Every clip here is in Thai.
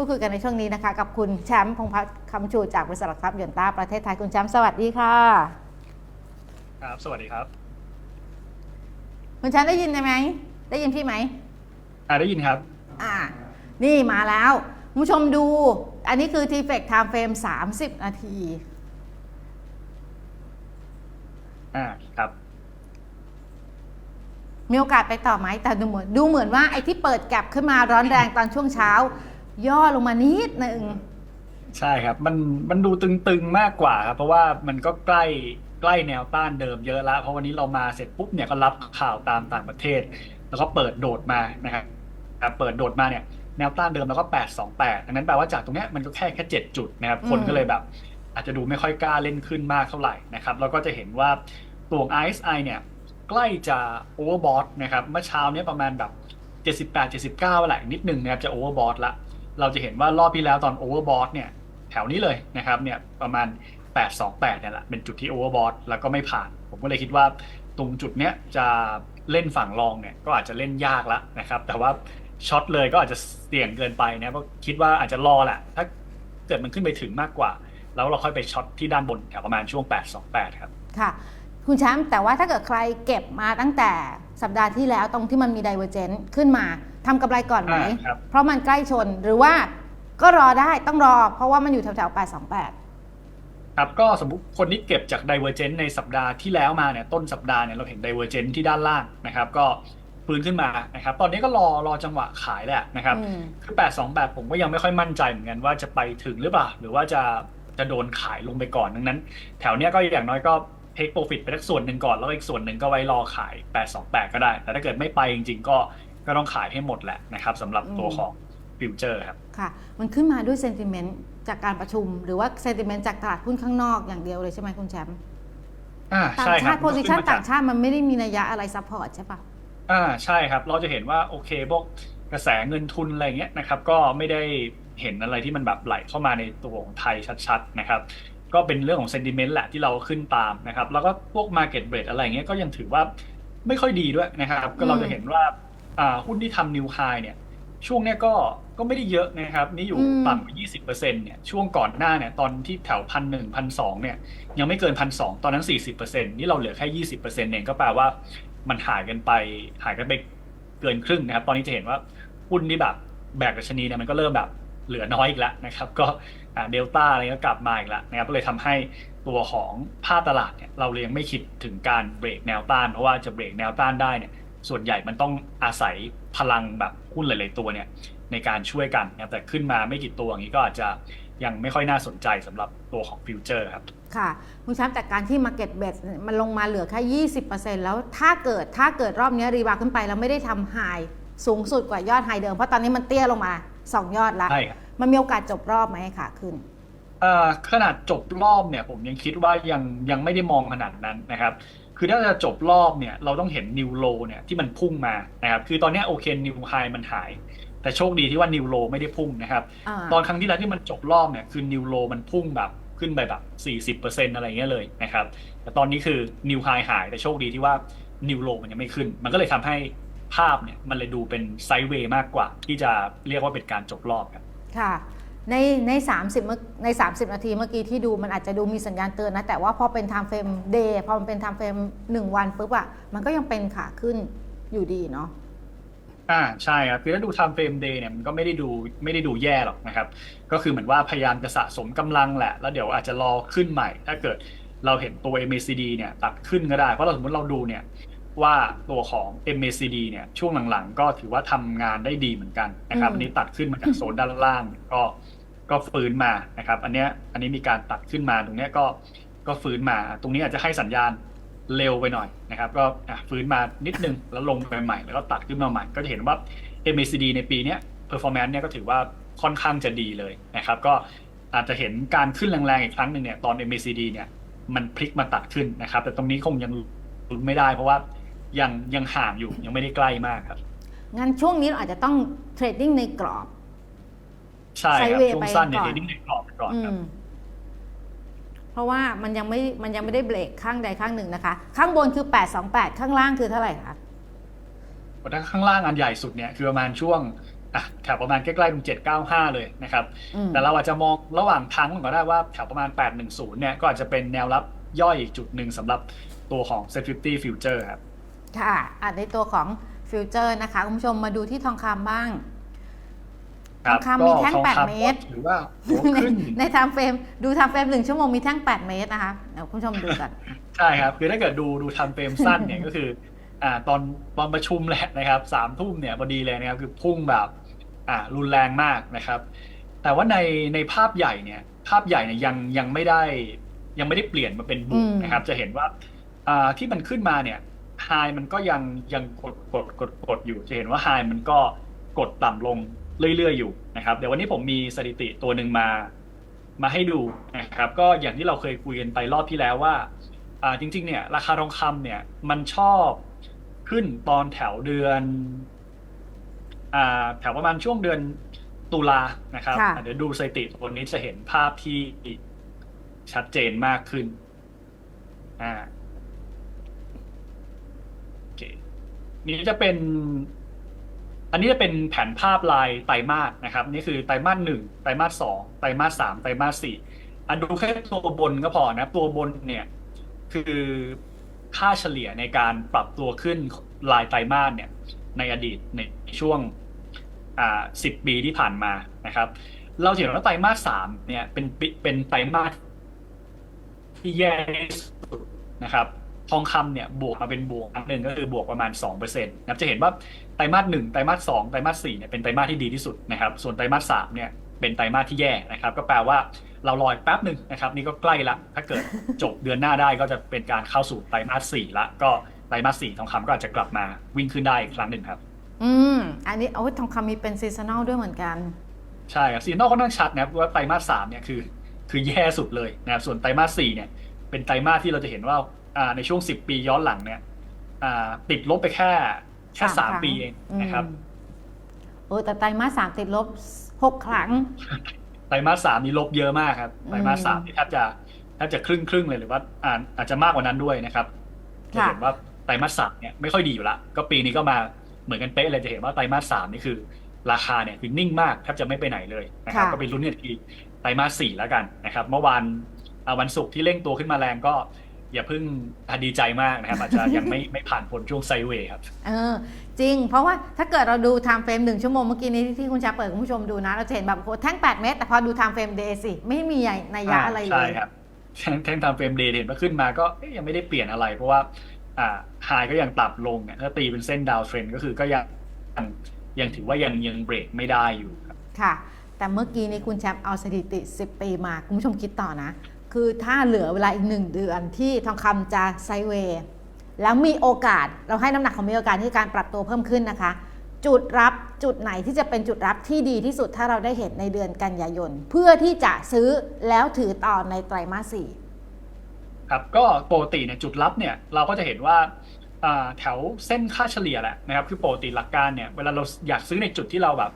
พูดคุยกันในช่วงนี้นะคะ กับคุณแชมป์พงษ์พัฒน์คำชูจากบริษัทหลักทรัพย์ยนต้าประเทศไทยคุณแชมป์สวัสดีค่ะ ครับ สวัสดีครับ คุณแชมป์ได้ยินไหมได้ยินพี่ไหมอ่าได้ยินครับ อ่า นี่มาแล้วคุณผู้ชมดู อันนี้คือ t f e c Time Frame 30 นาที อ่าครับมีโอกาสไปต่อไหมแต่ดูเหมือนดูเหมือนว่าไอ้ที่เปิดแก็บขึ้นมาร้อนแรงตอนช่วงเช้า ย่อลงมานิดหนึ่งใช่ครับ มันมันดูตึงๆมากกว่าครับ เพราะว่ามันก็ใกล้ใกล้แนวต้านเดิมเยอะแล้วเพราะวันนี้เรามาเสร็จปุ๊บเนี่ยก็รับข่าวตามต่างประเทศ แล้วก็เปิดโดดมานะครับครับเปิดโดดมาเนี่ยแนวต้านเดิมแล้วก็ 828ดังนั้นแปลว่าจากตรงเนี้ยมันก็แค่แค่ 7 จุดนะครับคนก็เลยแบบ อาจจะดูไม่ค่อยกล้าเล่นขึ้นมากเท่าไหร่นะครับแล้วก็จะเห็นว่าตัว RSI เนี่ยใกล้จะโอเวอร์บอทนะครับเมื่อเช้าเนี้ยประมาณแบบ78 79แหละนิดนึงนะครับจะโอเวอร์บอทละ เราจะเห็นว่ารอบที่แล้วตอนโอเวอร์บอทเนี่ยแถวนี้เลยนะครับเนี่ยประมาณ 828เนี่ยแหละเป็นจุดที่โอเวอร์บอทแล้วก็ไม่ผ่าน ผมก็เลยคิดว่าตรงจุดเนี้ยจะเล่นฝั่งรองเนี่ยก็อาจจะเล่นยากละนะครับแต่ว่าช็อตเลยก็อาจจะเสี่ยงเกินไปนะเพราะคิดว่าอาจจะรอแหละถ้าเกิดมันขึ้นไปถึงมากกว่า แล้วเราค่อยไปช็อตที่ด้านบนแถวประมาณช่วง 828 ครับ ค่ะ คุณแชมป์แต่ว่าถ้าเกิดใครเก็บมาตั้งแต่สัปดาห์ที่แล้วตรงที่มันมี divergent ขึ้นมา ทำกำไรก่อนไหม อ่าครับ เพราะมันใกล้ชนหรือว่าก็รอได้ต้องรอ เพราะว่ามันอยู่แถวๆ828 ครับก็สมมติคนที่เก็บจาก Divergent ในสัปดาห์ที่แล้วมาเนี่ยต้นสัปดาห์เนี่ยเราเห็น Divergent ที่ด้านล่างนะครับ ก็ฟื้นขึ้นมานะครับ ตอนนี้ก็รอรอจังหวะขายแหละนะครับ อืม คือ 828 ผมก็ยังไม่ค่อยมั่นใจเหมือนกันว่าจะไปถึงหรือเปล่า หรือว่าจะจะโดนขายลงไปก่อนดังนั้น แถวเนี้ยก็อย่างน้อยก็ take profit ไปสักส่วนหนึ่งก่อน แล้วอีกส่วนหนึ่งก็ไว้รอขาย 828 ก็ได้ แต่ถ้าเกิดไม่ไปจริงๆ ก็ ก็ต้องขายให้หมดแหละนะครับสำหรับตัวของฟิวเจอร์ครับค่ะ มันขึ้นมาด้วยเซนติเมนต์จากการประชุม หรือว่าเซนติเมนต์จากตลาดหุ้นข้างนอกอย่างเดียวเลยใช่ไหมคุณแชมป์อ่าต่างใช่ครัชาบติโพซิชันขึ้มจกต่างชาติมันไม่ได้มีนัยยะอะไรซัพพอร์ตใช่ปะอ่าใช่ครับ เราจะเห็นว่าโอเคพวกกระแสเงินทุนอะไรเงี้ยนะครับก็ไม่ได้เห็นอะไรที่มันแบบไหลเข้ามาในตัวของไทยชัดๆนะครับก็เป็นเรื่องของเซนติเมนต์แหละที่เราขึ้นตามนะครับแล้วก็พวก Market b r e a d อะไรเงี้ยก็ยังถือว่าไม่ค่อยดีด้วยนะครับ ก็เราจะเห็นว่าอ่า หุ้นที่ทำนิวไฮเนี่ย ช่วงเนี้ยก็ก็ไม่ได้เยอะนะครับ นี่อยู่ต่ำกว่า 20%เนี่ยช่วงก่อนหน้าเนี่ยตอนที่แถวพันหนึ่งพันสองเนี่ย ยังไม่เกินพันสองตอนนั้น 40%นี่เราเหลือแค่ 20%เองก็แปลว่ามันหายกันไปหายกันไปเกินครึ่งนะครับ ตอนนี้จะเห็นว่าหุ้นที่แบบแบกดัชนีเนี่ยมันก็เริ่มแบบเหลือน้อยอีกแล้วนะครับ ก็เดลต้าอะไรก็กลับมาอีกแล้วนะครับก็เลยทำให้ตัวของภาพตลาดเนี่ยเราเลยยังไม่คิดถึงการเบรกแนวต้าน เพราะว่าจะเบรกแนวต้านได้เนี่ย ส่วนใหญ่มันต้องอาศัยพลังแบบหุ้นหลาย ๆ ตัวเนี่ยในการช่วยกันนะครับแต่ขึ้นมาไม่กี่ตัวอย่างนี้ก็อาจจะยังไม่ค่อยน่าสนใจสำหรับตัวของฟิวเจอร์ครับ ค่ะคุณแชมป์แต่การที่ Market b e t มันลงมาเหลือแค่ 20%แล้วถ้าเกิดถ้าเกิดรอบนี้รีบาวขึ้นไปแล้วไม่ได้ทำไฮสูงสุดกว่ายอดไฮเดิม เพราะตอนนี้มันเตี้ยลงมา 2 ยอดแล้ว ใช่ครับมันมีโอกาสจบรอบไหมค่ะขึ้น เอ่อขนาดจบรอบเนี่ยผมยังคิดว่ายังยังไม่ได้มองขนาดนั้นนะครับ คือถ้าจะจบรอบเนี่ยเราต้องเห็นนิวโลเนี่ยที่มันพุ่งมานะครับคือตอนเนี้ยโอเคนิวไฮมันหาย แต่โชคดีที่ว่านิวโลไม่ได้พุ่งนะครับอ่าตอนครั้งที่แล้วที่มันจบรอบเนี่ยคือนิวโลมันพุ่งแบบขึ้นไปแบบ 40%อะไรเงี้ยเลยนะครับ แต่ตอนนี้คือนิวไฮหาย แต่โชคดีที่ว่านิวโลมันยังไม่ขึ้น มันก็เลยทำให้ภาพเนี่ยมันเลยดูเป็นไซด์เวย์มากกว่า ที่จะเรียกว่าเป็นการจบรอบครับ ค่ะ ในใน30เมื่อใน30นาทีเมื่อกี้ที่ดูมันอาจจะดูมีสัญญาณเตือนนะ แต่ว่าพอเป็น time frame day พอมันเป็น time frame 1วันปุ๊บอะมันก็ยังเป็นขาขึ้นอยู่ดีเนาะอ่าใช่ครับคือถ้าดู time frame day เนี่ยมันก็ไม่ได้ดูไม่ได้ดูแย่หรอกนะครับ ก็คือเหมือนว่าพยายามจะสะสมกำลังแหละ แล้วเดี๋ยวอาจจะรอขึ้นใหม่ ถ้าเกิดเราเห็นตัว MACD เนี่ยตัดขึ้นก็ได้ เพราะเราสมมติเราดูเนี่ยว่าตัวของ MACD เนี่ยช่วงหลังๆ ก็ถือว่าทำงานได้ดีเหมือนกันนะครับอืมอันนี้ตัดขึ้นมาจากโซนด้านล่างก็ ก็ฟื้นมานะครับ อันเนี้ยอันนี้มีการตัดขึ้นมาตรงเนี้ยก็ก็ฟื้นมา ตรงนี้อาจจะให้สัญญาณเร็วไปหน่อยนะครับ ก็ฟื้นมานิดนึงแล้วลงไปใหม่ แล้วก็ตัดขึ้นมาใหม่ ก็จะเห็นว่า MACD ในปีนี้ performance เนี่ยก็ถือว่าค่อนข้างจะดีเลยนะครับ ก็อาจจะเห็นการขึ้นแรงๆอีกครั้งหนึ่งเนี่ยตอน MACD เนี่ยมันพลิกมาตัดขึ้นนะครับ แต่ตรงนี้คงยังลุ้นไม่ได้เพราะว่ายังยังห่างอยู่ยังไม่ได้ใกล้มากครับงั้นช่วงนี้เราอาจจะต้องเทรดดิ้งในกรอบ ใช่ครับ Sideway ช่วงสั้นเนี่ยไปก่อนเทรดดิ้งในกรอบไปก่อนอืครับมเพราะว่ามันยังไม่มันยังไม่ได้เบรกข้างใดข้างหนึ่งนะคะ ข้างบนคือ 828 ข้างล่างคือเท่าไหร่คะถ้าข้างล่างอันใหญ่สุดเนี่ยคือประมาณช่วงอะแถวประมาณใกล้ๆตรง795 เลยนะครับอืมแต่เราอาจจะมองระหว่างทางก็ได้ว่าแถวประมาณ 810 เนี่ยก็อาจจะเป็นแนวรับย่อยอีกจุดหนึ่งสำหรับตัวของ Set 50 Future ครับค่ะอะในตัวของฟิวเจอร์นะคะ คุณผู้ชมมาดูที่ทองคำบ้างครับ ทองคำมีแท่งก็ทอแปดคำเมตรก็ถือว่าโหในขึ้นในไทม์เฟรมดูไทม์เฟรมหนึ่งชั่วโมงมีแท่ง 8 เมตรนะคะเดี๋ยวคุณผู้ชมดูกันใช่ครับ คือถ้าเกิดดูดูทำเฟรมสั้นเนี่ยก็คืออ่าตอนตอนประชุมแหละนะครับสามทุ่มเนี่ยพอดีเลยนะครับคือพุ่งแบบอ่ารุนแรงมากนะครับ แต่ว่าในในภาพใหญ่เนี่ยภาพใหญ่เนี่ยยังยังไม่ได้ยังไม่ได้เปลี่ยนมาเป็นบวกอืมนะครับ จะเห็นว่าอ่าที่มันขึ้นมาเนี่ยไฮมันก็ยังยังกดกดกดกดอยู่จะเห็นว่าไฮมันก็กดต่ำลง เรื่อยๆอยู่นะครับ เดี๋ยววันนี้ผมมีสถิติตัวหนึ่งมา มาให้ดูนะครับ ก็อย่างที่เราเคยคุยกันไปรอบที่แล้วว่าอ่าจริง ๆ เนี่ย ราคาทองคำเนี่ย มันชอบขึ้นตอนแถวเดือนอ่าแถวประมาณช่วงเดือนตุลานะครับค่ะอะเดี๋ยวดูสถิติตัวนี้จะเห็นภาพที่ชัดเจนมากขึ้นอ่าโอเคนี่จะเป็น อันนี้จะเป็นแผนภาพลายไตรมาสนะครับ นี่คือไตรมาสหนึ่งไตรมาสสองไตรมาสสามไตรมาสสี่อันดูแค่ตัวบนก็พอนะ ตัวบนเนี่ยคือค่าเฉลี่ยในการปรับตัวขึ้นรายไตรมาสเนี่ยในอดีตในช่วงอ่าสิบปีที่ผ่านมานะครับ เราเห็นว่าไตรมาสสามเนี่ยเป็นเป็นไตรมาสที่แย่ที่สุดนะครับ ทองคำเนี่ยบวกมาเป็นบวกอันหนึ่งก็คือบวกประมาณสองเปอร์เซ็นต์นะครับจะเห็นว่าไตรมาสหนึ่งไตรมาสสองไตรมาสสี่เนี่ยเป็นไตรมาสที่ดีที่สุดนะครับ ส่วนไตรมาสสามเนี่ยเป็นไตรมาสที่แย่นะครับ ก็แปลว่าเรารออีกแป๊บหนึ่งนะครับ นี่ก็ใกล้ละ ถ้าเกิดจบเดือนหน้าได้ก็จะเป็นการเข้าสู่ไตรมาสสี่ละ ก็ไตรมาสสี่ทองคำก็อาจจะกลับมาวิ่งขึ้นได้อีกครั้งหนึ่งครับ อืม อันนี้โอ้ยทองคำมีเป็นซีซันอลด้วยเหมือนกัน ใช่ครับซีนอกก็นั่งชัดนะครับว่าไตรมาสสามเนี่ยคือ คือแย่สุดเลยนะครับส่วนไตรมาสสี่เนี่ยเป็นไตรมาสที่เราจะเห็นว่าอ่า ในช่วงสิบปีย้อนหลังเนี่ยอ่าติดลบไปแค่แค่สาสามมครั้งปีเองนะครับอืมโอ้แต่ไตรมาสสามติดลบหกครั้งไตรมาสสามนี่ลบเยอะมากครับไตรมาสสามอืมนี่แทบจะแทบจะครึ่งครึ่งเลยหรือว่าอ่าอาจจะมากกว่านั้นด้วยนะครับจะค่ะเห็นว่าไตรมาสสามเนี่ยไม่ค่อยดีอยู่ละก็ปีนี้ก็มาเหมือนกันเป๊ะเลยจะเห็นว่าไตรมาสสามนี่คือ ราคาเนี่ยคือนิ่งมากแทบจะไม่ไปไหนเลยนะครับค่ะก็ไปลุ้นกันทีไตรมาสสี่แล้วกันนะครับ เมื่อวานอ่าวันศุกร์ที่เร่งตัวขึ้นมาแรงก็ อย่าเพิ่งอะดีใจมากนะครับอาจจะยังไม่ไม่ผ่านพ้นช่วงไซด์เวย์ครับเออจริง เพราะว่าถ้าเกิดเราดูไทม์เฟรมหนึ่งชั่วโมงเมื่อกี้นี้ที่คุณชาเปิดคุณผู้ชมดูนะ เราจะเห็นแบบโอ้โหแท่ง 8 เมตร แต่พอดูไทม์เฟรมเดย์สิไม่มีนัยยะอะไรเลใช่ยครับแท่งแท่งทำเฟรมเดย์เห็นว่าขึ้นมาก็เอ๊ะยังไม่ได้เปลี่ยนอะไร เพราะว่าอ่าไฮก็ยังต่ำลงเนี่ยถ้าตีเป็นเส้นดาวเทรนก็คือก็ยังยังยังถือว่ายังยังเบรกไม่ได้อยู่ครับค่ะ แต่เมื่อกี้นี้คุณแชมป์เอาสถิติ 10 ปีมาคุณผู้ชมคิดต่อนะ คือถ้าเหลือเวลาอีกหนึ่งเดือนที่ทองคำจะไซเวย์แล้วมีโอกาสเราให้น้ำหนักของมีโอกาสที่การปรับตัวเพิ่มขึ้นนะคะ จุดรับจุดไหนที่จะเป็นจุดรับที่ดีที่สุดถ้าเราได้เห็นในเดือนกันยายน เพื่อที่จะซื้อแล้วถือต่อในไตรมาสสี่ครับก็ปกติเนี่ยจุดรับเนี่ยเราก็จะเห็นว่าอ่าแถวเส้นค่าเฉลี่ยแหละนะครับคือปกติหลักการเนี่ยเวลาเราอยากซื้อในจุดที่เราแบบ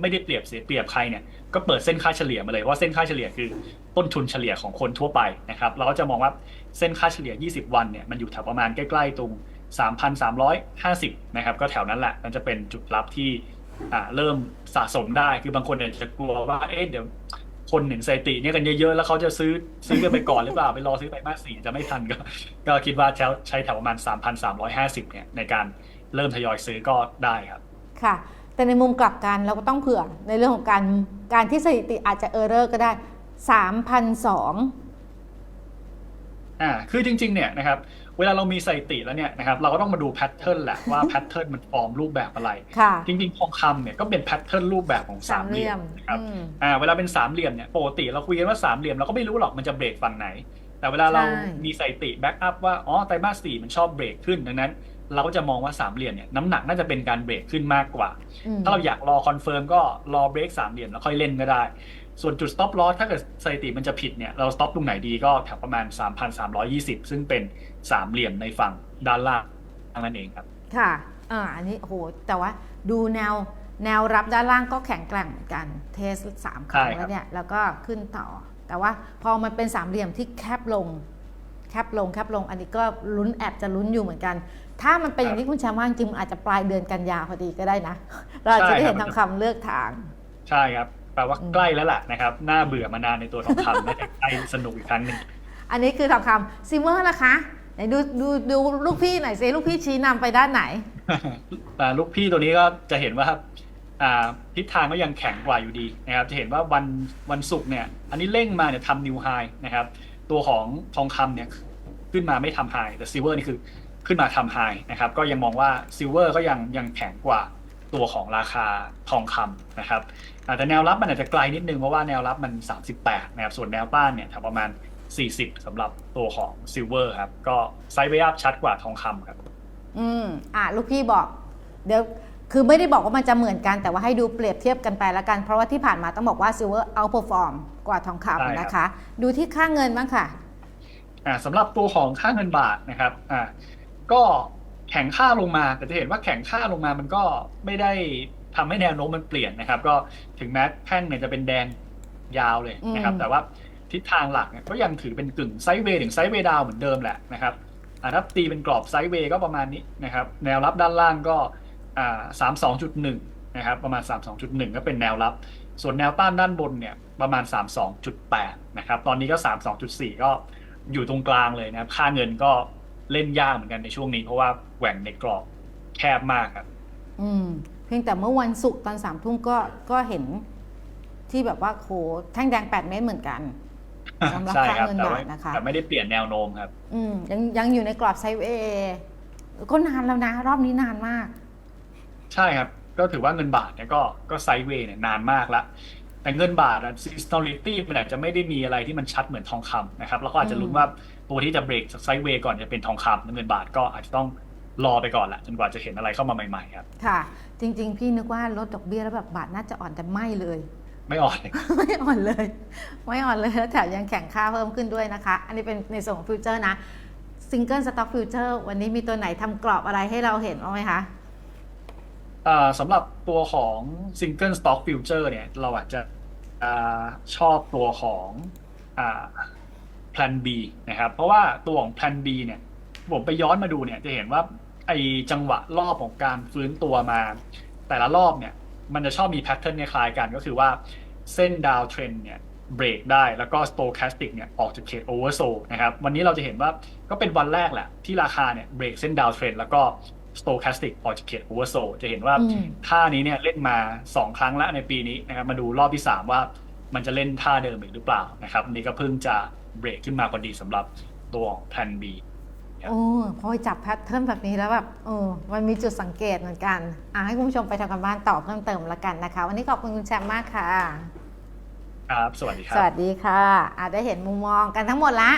ไม่ได้เปรียบเสียเปรียบใครเนี่ยก็เปิดเส้นค่าเฉลี่ยมาเลยเพราะเส้นค่าเฉลี่ยคือ ต้นทุนเฉลี่ยของคนทั่วไปนะครับเราก็จะมองว่าเส้นค่าเฉลี่ย 20 วันเนี่ยมันอยู่แถวประมาณใกล้ๆตรง 3,350 นะครับ ก็แถวนั้นแหละมันจะเป็นจุดรับที่เริ่มสะสมได้คือบางคนเนี่ยจะกลัวว่าเอ๊ะเดี๋ยวคนเห็นสถิติเนี่ยกันเยอะๆ แล้วเขาจะซื้อซื้อกันไปก่อนหรือเปล่า ไปรอซื้อไปมากสี่จะไม่ทันก็ ก็คิดว่าใช้ใช้แถวประมาณ 3,350 เนี่ยในการเริ่มทยอยซื้อก็ได้ครับค่ะ แต่ในมุมกลับกันเราก็ต้องเผื่อในเรื่องของการการที่สถิติอาจจะเออร์เรอร์ก็ได้ 3,002อ่าคือจริง ๆ เนี่ยนะครับเวลาเรามีสถิติแล้วเนี่ยนะครับเราก็ต้องมาดูแพทเทิร์นแหละว่าแพทเทิร์นมันฟอร์มรูปแบบอะไรค่ะจริงๆทองคำเนี่ยก็เป็นแพทเทิร์นรูปแบบของสามเหลี่ยมนะครับอืมอ่าเวลาเป็นสามเหลี่ยมเนี่ยปกติเราคุยกันว่าสามเหลี่ยมเราก็ไม่รู้หรอกมันจะเบรกฝั่งไหน แต่เวลาเราใช่มีสถิติแบ็กอัพว่าอ๋อไตรมาสสี่มันชอบเบรกขึ้นดังนั้น เราก็จะมองว่าสามเหลี่ยมเนี่ยน้ำหนักน่าจะเป็นการเบรกขึ้นมากกว่าอืมถ้าเราอยากรอคอนเฟิร์มก็รอเบรกสามเหลี่ยมแล้วค่อยเล่นก็ได้ ส่วนจุด stop loss ถ้าเกิดสถิติมันจะผิดเนี่ยเรา stop ตรงไหนดีก็แถวประมาณ 3,320 ซึ่งเป็นสามเหลี่ยมในฝั่งด้านล่างนั่นเองครับ ค่ะอ่าอันนี้โอ้โหแต่ว่าดูแนวแนวรับด้านล่างก็แข็งแกร่งเหมือนกันเทสสามครั้งใช่ครับแล้วเนี่ยแล้วก็ขึ้นต่อ แต่ว่าพอมันเป็นสามเหลี่ยมที่แคบลง แคบลงแคบลง อันนี้ก็ลุ้นแอบจะลุ้นอยู่เหมือนกัน ถ้ามันเป็นอย่างที่คุณแชมป์ว่าจริงๆมันอาจจะปลายเดือนกันยาพอดีก็ได้นะ เราอาจจะได้เห็นทองคำเลือกทาง ใช่ครับ แปลว่าอืมใกล้แล้วล่ะนะครับน่าเบื่อมานานในตัวทองคำน่าจะใกล้สนุกอีกครั้งหนึ่งอันนี้คือทองคำซิลเวอร์นะคะไหนดูดูดูลูกพี่หน่อยสิลูกพี่ชี้นำไปด้านไหนอ่าลูกพี่ตัวนี้ก็จะเห็นว่าอ่าทิศทางก็ยังแข็งกว่าอยู่ดีนะครับ จะเห็นว่าวันวันศุกร์เนี่ย อันนี้เร่งมาเนี่ยทำนิวไฮนะครับ ตัวของทองคำเนี่ยขึ้นมาไม่ทำไฮแต่ซิลเวอร์นี่คือขึ้นมาทำไฮนะครับ ก็ยังมองว่าซิลเวอร์ก็ยังยังแข็งกว่าตัวของราคาทองคำนะครับอ่า แต่แนวรับมันอาจจะไกลนิดนึงเพราะว่าแนวรับมัน 38 นะครับ ส่วนแนวต้านเนี่ยแถวประมาณ 40สำหรับตัวของซิลเวอร์ครับ ก็ไซด์เวย์อัพชัดกว่าทองคำครับ อืมอะลูกพี่บอก เดี๋ยวคือไม่ได้บอกว่ามันจะเหมือนกันแต่ว่าให้ดูเปรียบเทียบกันไปแล้วกัน เพราะว่าที่ผ่านมาต้องบอกว่าซิลเวอร์เอาเปอร์ฟอร์มกว่าทองใช่ครับคำนะคะ ดูที่ค่าเงินบ้างค่ะอ่าสำหรับตัวของค่าเงินบาทนะครับอ่าก็แข็งค่าลงมาแต่จะเห็นว่าแข็งค่าลงมามันก็ไม่ได้ ทำให้แนวโน้มมันเปลี่ยนนะครับ ก็ถึงแม้แท่งเนี่ยจะเป็นแดงยาวเลยนะครับอืมแต่ว่าทิศทางหลักเนี่ยก็ยังถือเป็นกึ่งไซด์เวย์ถึงไซด์เวย์ดาวเหมือนเดิมแหละนะครับอ่าถ้าตีเป็นกรอบไซด์เวย์ก็ประมาณนี้นะครับ แนวรับด้านล่างก็อ่าสามสองจุดหนึ่งนะครับ ประมาณ 32.1 ก็เป็นแนวรับ ส่วนแนวต้านด้านบนเนี่ยประมาณ 32.8 นะครับ ตอนนี้ก็ 32.4 ก็อยู่ตรงกลางเลยนะครับ ค่าเงินก็เล่นยากเหมือนกันในช่วงนี้ เพราะว่าแหว่งในกรอบแคบมากครับ อืมเพียงแต่เมื่อวันศุกร์ตอนสามทุ่มก็ก็เห็นที่แบบว่าโหแท่งแดง8เมตรเหมือนกันสำหรับใช่ครับค่าเงินแต่บาว่าทนะคะแต่ไม่ได้เปลี่ยนแนวโน้มครับ อืมยังยังอยู่ในกรอบไซด์เวย์ก็นานแล้วนะ รอบนี้นานมาก ใช่ครับ ก็ถือว่าเงินบาทเนี่ยก็ก็ไซด์เวย์เนี่ยนานมากแล้วแต่เงินบาทอะ seasonality มันอาจจะไม่ได้มีอะไรที่มันชัดเหมือนทองคำนะครับ แล้วก็อาจจะลุ้นว่าตัวที่จะเบรกจากไซด์เวย์ก่อนจะเป็นทองคำแล้วเงินบาทก็อาจจะต้อง รอไปก่อนแหละจนกว่าจะเห็นอะไรเข้ามาใหม่ๆครับ ค่ะ จริง ๆ พี่นึกว่าลดดอกเบี้ยแล้วแบบบาทน่าจะอ่อนแต่ไม่เลย ไม่อ่อนเลย ไม่อ่อนเลย ไม่อ่อนเลยแล้วแถมยังแข่งค่าเพิ่มขึ้นด้วยนะคะ อันนี้เป็นในส่วนของฟิวเจอร์นะซิงเกิลสต็อกฟิวเจอร์วันนี้มีตัวไหนทำกรอบอะไรให้เราเห็นบ้างไหมคะอ่าสำหรับตัวของ Single Stock Future เนี่ย เราอาจจะอ่าชอบตัวของอ่า Plan B นะครับ เพราะว่าตัวของ Plan B เนี่ย ผมไปย้อนมาดูเนี่ยจะเห็นว่า ไอจังหวะรอบของการฟื้นตัวมา แต่ละรอบเนี่ย มันจะชอบมีแพทเทิร์นคล้ายๆกันก็คือว่าเส้นดาวเทรนเนี่ยเบรกได้แล้วก็ Stochastic เนี่ยออกจากเขต Oversold นะครับวันนี้เราจะเห็นว่าก็เป็นวันแรกแหละ ที่ราคาเนี่ยเบรกเส้นดาวเทรนแล้วก็ Stochastic ออกจากเขต Oversold จะเห็นว่าอืมท่านี้เนี่ยเล่นมา 2 ครั้งแล้วในปีนี้นะครับมาดูรอบที่ 3 ว่ามันจะเล่นท่าเดิมอีกหรือเปล่านะครับอันนี้ก็เพิ่งจะเบรกขึ้นมาพอดีสำหรับตัวของ Plan B ครับ โอ้พอไปจับแพทเทิร์นแบบนี้แล้วแบบเออมันมีจุดสังเกตเหมือนกันอะให้คุณผู้ชมไปทำกันบ้านต่อเพิ่มเติมละกันนะคะ วันนี้ขอบคุณคุณแชมป์มากค่ะ ครับ สวัสดีครัสบวัสดีค่ะอะได้เห็นมุมมองกันทั้งหมดละ